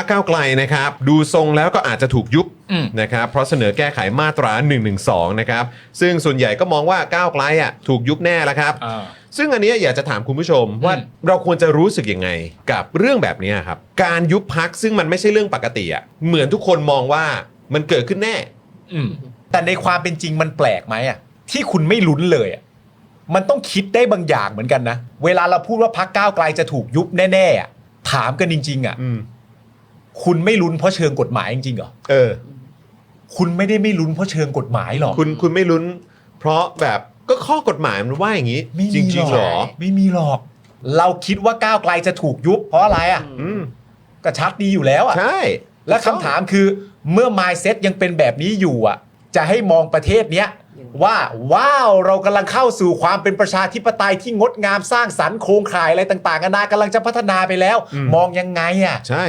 รรคก้าวไกลนะครับ ดูทรงแล้วก็อาจจะถูกยุบอืม นะครับเพราะเสนอแก้ไขมาตรา112นะครับซึ่งส่วนใหญ่ก็มองว่าก้าวไกลอะถูกยุบแน่แล้วครับ อ่า ซึ่งอันเนี้ยอยากจะถามคุณผู้ชมว่าอืม เราควรจะรู้สึกยังไงกับเรื่องแบบเนี้ยครับ การยุบพักซึ่งมันไม่ใช่เรื่องปกติอะเหมือนทุกคนมองว่ามันเกิดขึ้นแน่ อืม แต่ในความเป็นจริงมันแปลกไหมอะที่คุณไม่ลุ้นเลยอะมันต้องคิดได้บางอย่างเหมือนกันนะ เวลาเราพูดว่าพักก้าวไกลจะถูกยุบแน่ๆอะถามกันจริง ๆ อะ อืม คุณไม่ลุ้นเพราะเชิงกฎหมายจริงๆเหรอเออ คุณไม่ได้ไม่ลุ้นเพราะเชิงกฎหมายหรอกคุณคุณไม่ลุ้น เพราะแบบก็ข้อกฎหมายมันว่าอย่างนี้ไม่จมีริงๆหรอ ไม่มีหรอก เราคิดว่าก้าวไกลจะถูกยุบเพราะอะไรอะอืมก็ชัดดีอยู่แล้วอะ ใช่และคำถามคือเมื่อ mindset ยังเป็นแบบนี้อยู่อะ จะให้มองประเทศเนี้ย ว่าว้าวเรากำลังเข้าสู่ความเป็นประชาธิปไตยที่งดงามสร้างสรรค์โครงข่ายอะไรต่างๆนานากำลังจะพัฒนาไปแล้ว มองยังไงอะ ใช่